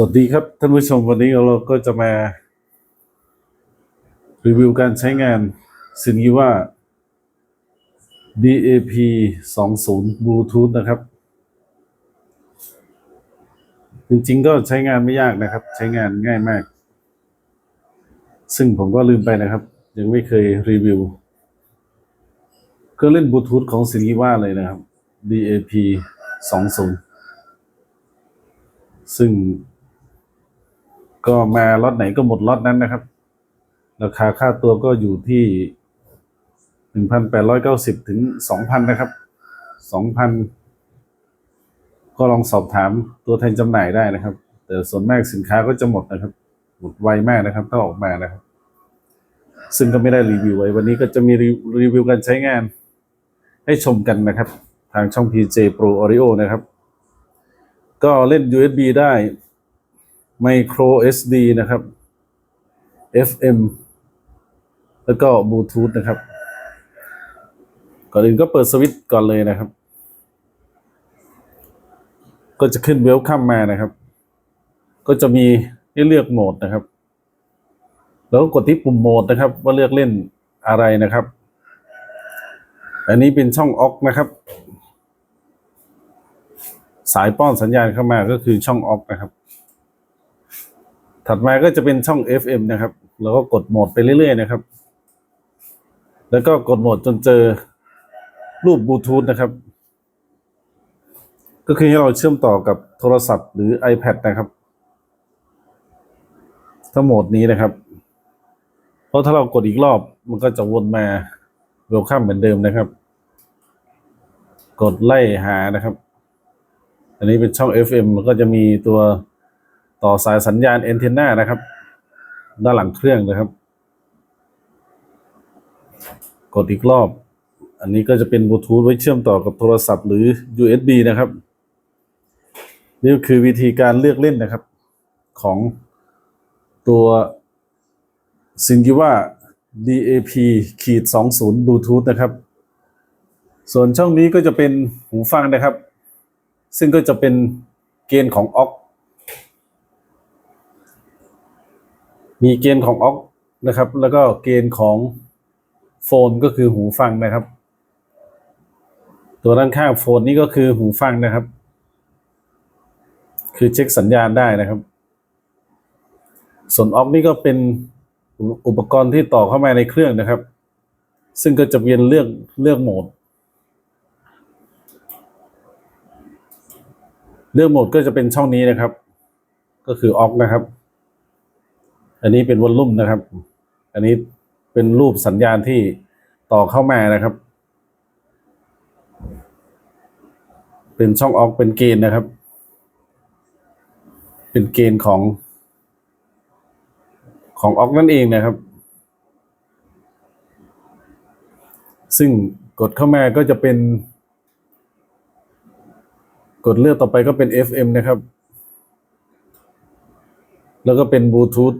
สวัสดีครับท่านผู้ชมวันนี้เราก็จะมารีวิวการใช้งานซินิว่า DAP 20 Bluetooth นะครับ จริงๆก็ใช้งานไม่ยากนะครับ ใช้งานง่ายมาก ซึ่งผมก็ลืมไปนะครับ ยังไม่เคยรีวิวเครื่องเล่นบลูทูธของซินิว่าเลยนะครับ DAP 20ซึ่ง ก็มาล็อตไหนก็หมดล็อตนั้นนะครับ ราคาค่าตัวก็อยู่ที่หนึ่งพันแปดร้อยเก้าสิบถึงสองพันนะครับสองพันก็ลองสอบถามตัวแทนจำหน่ายได้นะครับ แต่ส่วนมากสินค้าก็จะหมดนะครับ หมดไวมากนะครับถ้าออกมานะครับ ซึ่งก็ไม่ได้รีวิวไว้ วันนี้ก็จะมีรีวิวการใช้งาน ให้ชมกันนะครับ ทางช่อง PJ Pro Audio นะครับ ก็เล่น USB ได้ Micro SD นะครับ FM แล้วก็บลูทูธนะครับ ก่อนอื่นก็เปิดสวิตช์ก่อนเลยนะครับ ก็จะขึ้นเวลคัมมานะครับ ก็จะมีให้เลือกโหมดนะครับ แล้วก็กดที่ปุ่มโหมดนะครับ ว่าเลือกเล่นอะไรนะครับ อันนี้เป็นช่องออกนะครับ สายป้อนสัญญาณเข้ามาก็คือช่องออกนะครับ ถัดมาก็จะเป็นช่อง FM นะครับ แล้วก็กดโหมดไปเรื่อยๆนะครับ แล้วก็กดโหมดจนเจอรูปบลูทูธนะครับ ก็คือให้เราเชื่อมต่อกับโทรศัพท์หรือ iPad นะครับถ้าโหมดนี้นะครับ เพราะถ้าเรากดอีกรอบมันก็จะวนมาเวลคัมเหมือนเดิมนะครับ กดไล่หานะครับ อันนี้เป็นช่อง FM แล้วก็จะมีตัว ต่อสายสัญญาณแอนเทนนานะครับ ด้านหลังเครื่องนะครับ กดอีกรอบ อันนี้ก็จะเป็นบลูทูธไว้เชื่อมต่อกับโทรศัพท์หรือ USB นะครับ นี่คือวิธีการเลือกเล่นนะครับ ของตัวซิง g ิว่า DAP ขีด20 Bluetooth นะครับ ส่วนช่องนี้ก็จะเป็นหูฟังนะครับ ซึ่งก็จะเป็นเกณฑ์ของออก มีเกณฑ์ของออกนะครับ แล้วก็เกณฑ์ของโฟนก็คือหูฟังนะครับ ตัวด้านข้างโฟนนี่ก็คือหูฟังนะครับ คือเช็คสัญญาณได้นะครับ ส่วนออกนี่ก็เป็นอุปกรณ์ที่ต่อเข้ามาในเครื่องนะครับ ซึ่งก็จะเป็นเลือกเลือกโหมด เลือกโหมดก็จะเป็นช่องนี้นะครับ ก็คือออกนะครับ อันนี้เป็นวอลลุ่มนะครับ อันนี้เป็นรูปสัญญาณที่ต่อเข้ามานะครับ เป็นช่องออกเป็นเกณฑ์นะครับ เป็นเกณฑ์ของ ของออกนั่นเองนะครับ ซึ่งกดเข้ามาก็จะเป็น กดเลือกต่อไปก็เป็น FM นะครับ แล้วก็เป็นบลูทูธ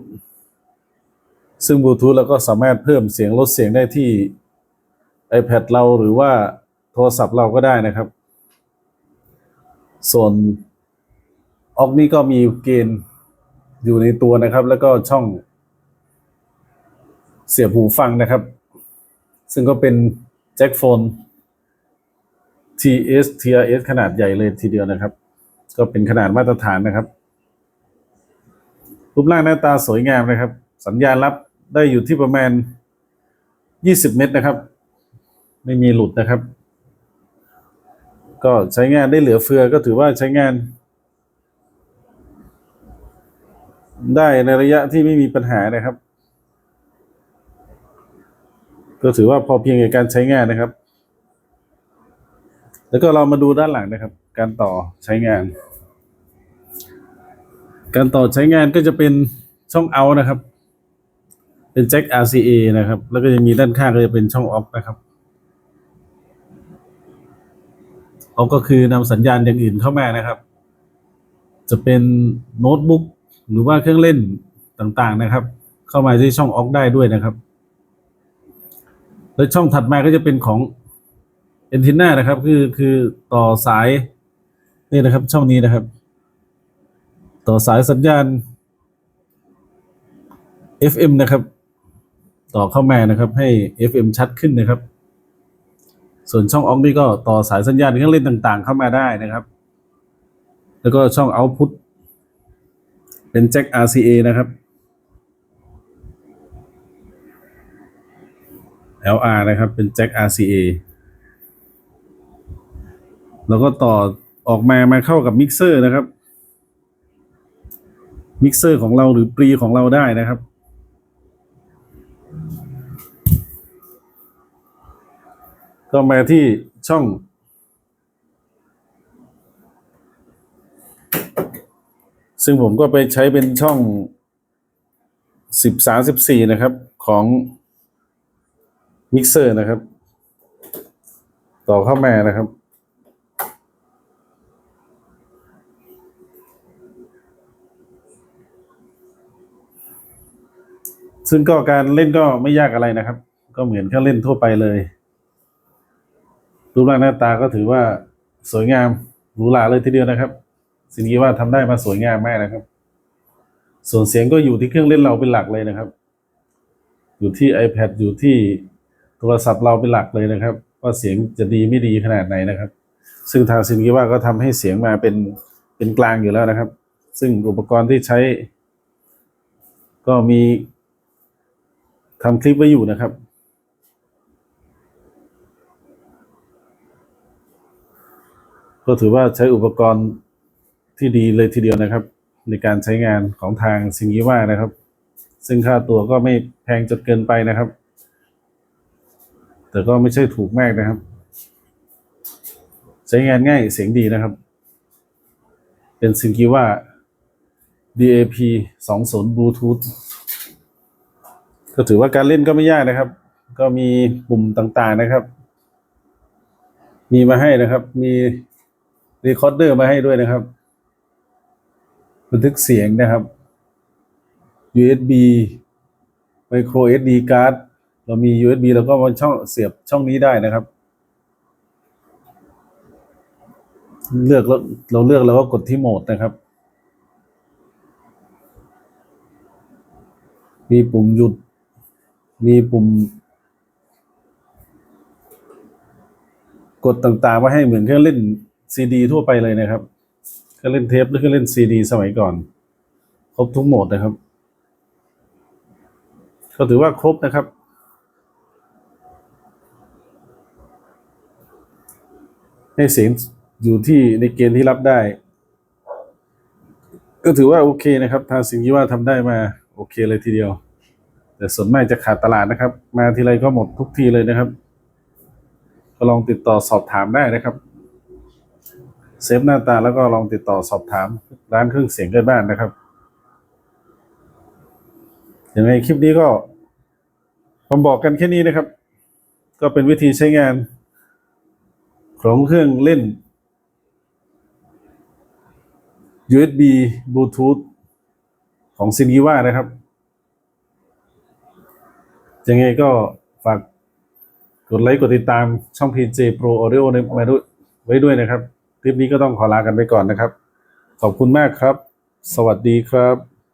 ซึ่งบลูทูธเราก็สามารถเพิ่มเสียงลดเสียงได้ที่ iPad เราหรือว่าโทรศัพท์เราก็ได้นะครับ ส่วนออกนี่ก็มีเกณฑ์อยู่ในตัวนะครับ แล้วก็ช่องเสียบหูฟังนะครับ ซึ่งก็เป็นแจ็คโฟน TS TRS ขนาดใหญ่เลยทีเดียวนะครับ ก็เป็นขนาดมาตรฐานนะครับ รูปร่างหน้าตาสวยงามนะครับ สัญญาณรับ ได้อยู่ที่ประมาณ 20 เมตรนะครับ ไม่มีหลุดนะครับ ก็ใช้งานได้เหลือเฟือก็ถือว่าใช้งาน ได้ในระยะที่ไม่มีปัญหานะครับ ก็ถือว่าพอเพียงในการใช้งานนะครับ แล้วก็เรามาดูด้านหลังนะครับ การต่อใช้งาน การต่อใช้งานก็จะเป็นช่องเอานะครับ เป็นแจ็ค RCA นะครับ แล้วก็จะมีด้านข้างก็จะเป็นช่องออกนะครับออกก็คือนำสัญญาณอย่างอื่นเข้ามานะครับ จะเป็นโน้ตบุ๊กหรือว่าเครื่องเล่นต่างๆนะครับ เข้ามาที่ช่องออกได้ด้วยนะครับ แล้วช่องถัดมาก็จะเป็นของเอนทิน่านะครับ คือคือต่อสายนี่นะครับ ช่องนี้นะครับ ต่อสายสัญญาณ FM นะครับ ต่อเข้ามานะครับ ให้ FM ชัดขึ้นนะครับ ส่วนช่องออกนี่ก็ต่อสายสัญญาณเครื่องเล่นต่างๆ เข้ามาได้นะครับ แล้วก็ช่อง Output เป็นแจ็ค RCA นะครับ LR นะครับเป็นแจ็ค RCA แล้วก็ต่อออกมามาเข้ากับมิกเซอร์นะครับมิกเซอร์ของเราหรือปรีของเราได้นะครับ ก็มาที่ช่อง ซึ่งผมก็ไปใช้เป็นช่องสิบสามสิบสี่นะครับของมิกเซอร์นะครับ ต่อเข้ามานะครับ ซึ่งก็การเล่นก็ไม่ยากอะไรนะครับ ก็เหมือนเครื่องเล่นทั่วไปเลยรูปร่างหน้าตาก็ถือว่าสวยงามหรูหราเลยทีเดียวนะครับ สิ่งนี้ว่าทำได้มาสวยงามมากนะครับ ส่วนเสียงก็อยู่ที่เครื่องเล่นเราเป็นหลักเลยนะครับ อยู่ที่ iPad อยู่ที่โทรศัพท์เราเป็นหลักเลยนะครับ ว่าเสียงจะดีไม่ดีขนาดไหนนะครับ ซึ่งทางซินกิว่าก็ทำให้เสียงมาเป็นเป็นกลางอยู่แล้วนะครับ ซึ่งอุปกรณ์ที่ใช้ ก็มี ทำคลิปไว้อยู่นะครับ ก็ถือว่าใช้อุปกรณ์ที่ดีเลยทีเดียวนะครับ ในการใช้งานของทางซิงกิว่านะครับ ซึ่งค่าตัวก็ไม่แพงจนเกินไปนะครับ แต่ก็ไม่ใช่ถูกมากนะครับ ใช้งานง่ายเสียงดีนะครับ เป็นซิงกิว่า DAP 20 Bluetooth ก็ถือว่าการเล่นก็ไม่ยากนะครับ ก็มีปุ่มต่างๆนะครับ มีมาให้นะครับ มีรีคอร์เดอร์มาให้ด้วยนะครับ บันทึกเสียงนะครับ USB micro SD card เรามี USB แล้วก็มาช่องเสียบช่องนี้ได้นะครับ เลือกแล้วเราเลือกแล้วก็กดที่โหมดนะครับ มีปุ่มหยุด มีปุ่ม กดต่างๆมาให้เหมือนเครื่องเล่นซีดี ทั่วไปเลยนะครับเครื่องเล่นเทปหรือเครื่องเล่นซีดี สมัยก่อน ครบทุกโหมดนะครับ ก็ถือว่าครบนะครับให้เสียงอยู่ที่ในเกณฑ์ที่รับได้ ก็ถือว่าโอเคนะครับ ทางสิ่งที่ว่าทำได้มา โอเคเลยทีเดียว แต่ส่วนมากจะขาดตลาดนะครับ มาทีไรก็หมดทุกทีเลยนะครับ ก็ลองติดต่อสอบถามได้นะครับ เซฟหน้าตาแล้วก็ลองติดต่อสอบถาม ร้านเครื่องเสียงใกล้บ้านนะครับยังไงคลิปนี้ก็ผมบอกกันแค่นี้นะครับ ก็เป็นวิธีใช้งาน ของเครื่องเล่น USB Bluetooth ของซิน i ว่านะครับ ยังไงก็ฝากกดไลค์กดติดตามช่อง PJ Pro Audio มาด้วยไว้ด้วยนะครับ คลิปนี้ก็ต้องขอลากันไปก่อนนะครับ ขอบคุณมากครับ สวัสดีครับ